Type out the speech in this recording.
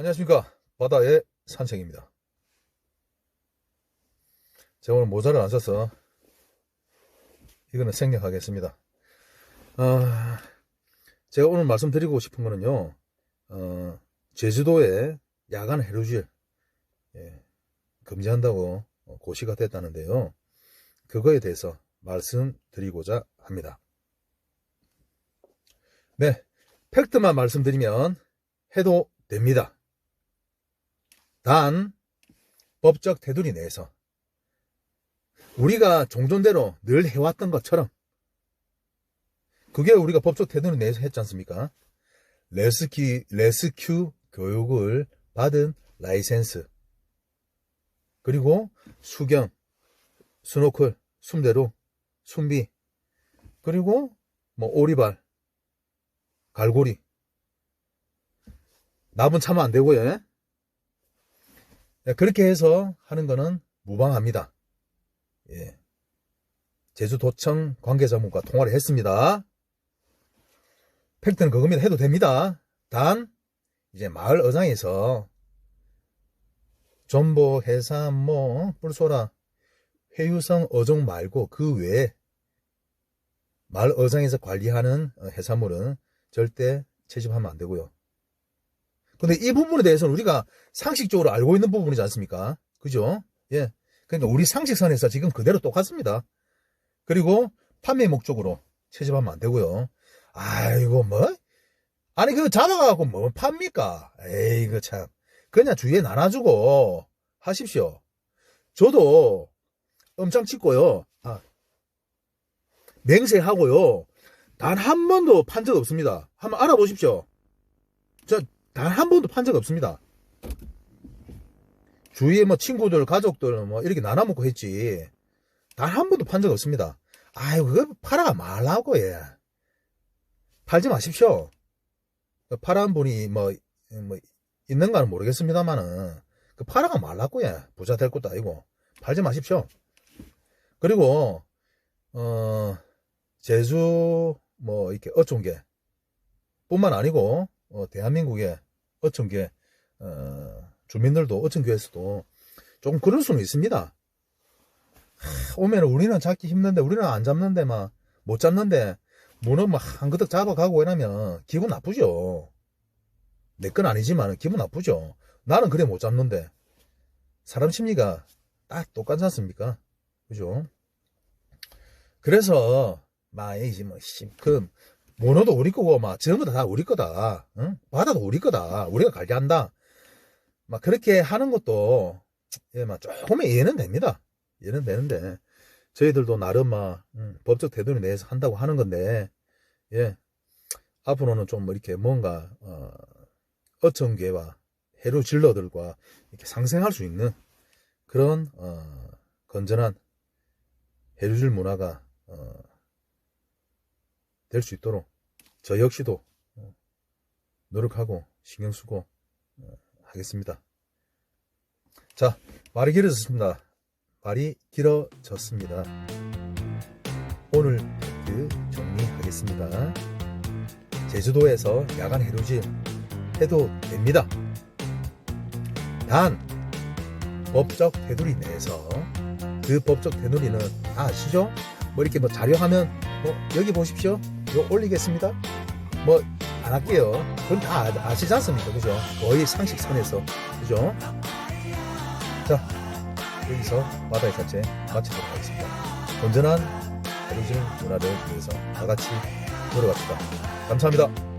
안녕하십니까. 바다의 산책입니다. 제가 오늘 모자를 안 써서 이거는 생략하겠습니다. 아, 제가 오늘 말씀드리고 싶은 거는요, 어, 제주도에 야간 해루질, 예, 금지한다고 고시가 됐다는데요. 그거에 대해서 말씀드리고자 합니다. 네, 팩트만 말씀드리면 해도 됩니다. 단 법적 테두리 내에서 우리가 종전대로 늘 해왔던 것처럼 그게 우리가 법적 테두리 내에서 했지 않습니까? 레스큐, 레스큐 교육을 받은 라이센스 그리고 수경, 스노클, 숨대로, 숨비 그리고 뭐 오리발, 갈고리 납은 차면 안 되고요. 예? 네, 그렇게 해서 하는 거는 무방합니다. 예. 제주도청 관계자분과 통화를 했습니다. 팩트는 그겁니다. 해도 됩니다. 단, 이제 마을 어장에서 전보, 해삼, 뭐, 뿔소라, 회유성 어종 말고 그 외에 마을 어장에서 관리하는 해산물은 절대 채집하면 안 되고요. 근데 이 부분에 대해서는 우리가 상식적으로 알고 있는 부분이지 않습니까? 그죠? 예. 그러니까 우리 상식선에서 지금 그대로 똑같습니다. 그리고 판매 목적으로 채집하면 안 되고요. 아이고, 뭐? 아니, 그거 잡아가고 뭐 팝니까? 에이, 그 참. 그냥 주위에 나눠주고 하십시오. 저도 엄청 찍고요. 아, 맹세하고요. 단 한 번도 판 적 없습니다. 한번 알아보십시오. 저 단 한 번도 판 적 없습니다. 주위에 뭐 친구들, 가족들 뭐 이렇게 나눠 먹고 했지. 단 한 번도 판 적 없습니다. 아유, 그거 팔아가 말라고, 예. 팔지 마십시오. 파란 분이 뭐, 뭐, 있는가는 모르겠습니다만은, 그 팔아가 말라고, 예. 부자 될 것도 아니고. 팔지 마십시오. 그리고, 어, 제주, 뭐, 이렇게 어촌계 뿐만 아니고, 어, 대한민국의 어촌계, 어, 주민들도 어촌계에서도 조금 그럴 수는 있습니다. 하, 오면 우리는 잡기 힘든데, 우리는 안 잡는데, 막, 못 잡는데, 문어 막한 그릇 잡아 가고 이러면 기분 나쁘죠. 내 건 아니지만 기분 나쁘죠. 나는 그래 못 잡는데. 사람 심리가 딱 똑같지 않습니까? 그죠? 그래서, 막, 이제 뭐, 씨, 그, 문어도 우리 거고, 막, 전부 다, 다 우리 거다. 응? 바다도 우리 거다. 우리가 관리한다. 막, 그렇게 하는 것도, 예, 막, 조금의 이해는 됩니다. 이해는 되는데, 저희들도 나름 막, 음, 법적 테두리 내에서 한다고 하는 건데, 예, 앞으로는 좀 이렇게 뭔가, 어, 어청계와 해루 진러들과 이렇게 상생할 수 있는 그런, 어, 건전한 해루질 문화가, 어, 될 수 있도록 저 역시도 어, 노력하고 신경 쓰고 어, 하겠습니다. 자, 말이 길어졌습니다. 말이 길어졌습니다. 오늘 팩트 정리하겠습니다. 제주도에서 야간 해루질 해도 됩니다. 단 법적 테두리 내에서 그 법적 테두리는 다 아시죠? 뭐 이렇게 뭐 자료하면 뭐 여기 보십시오. 요 올리겠습니다. 뭐 안 할게요. 그건 다 아- 아시지 않습니까? 그죠? 거의 상식선에서 그죠? 자 여기서 바다의 자체 마치도록 하겠습니다. 건전한 해루질 문화를 위해서 다 같이 노력합시다. 감사합니다.